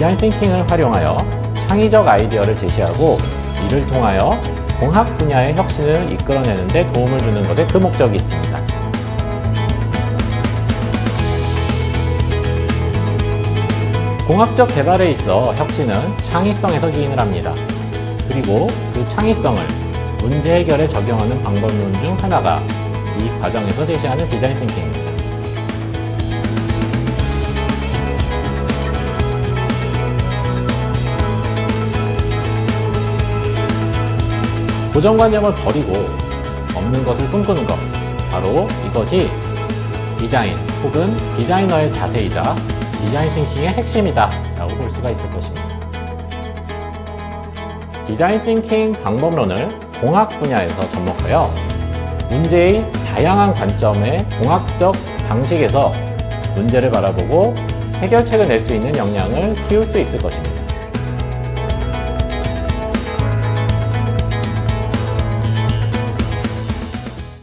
디자인 싱킹을 활용하여 창의적 아이디어를 제시하고 이를 통하여 공학 분야의 혁신을 이끌어내는 데 도움을 주는 것에 그 목적이 있습니다. 공학적 개발에 있어 혁신은 창의성에서 기인을 합니다. 그리고 그 창의성을 문제 해결에 적용하는 방법론 중 하나가 이 과정에서 제시하는 디자인 싱킹입니다. 고정관념을 버리고 없는 것을 꿈꾸는 것. 바로 이것이 디자인 혹은 디자이너의 자세이자 디자인 싱킹의 핵심이다 라고 볼 수가 있을 것입니다. 디자인 싱킹 방법론을 공학 분야에서 접목하여 문제의 다양한 관점의 공학적 방식에서 문제를 바라보고 해결책을 낼 수 있는 역량을 키울 수 있을 것입니다.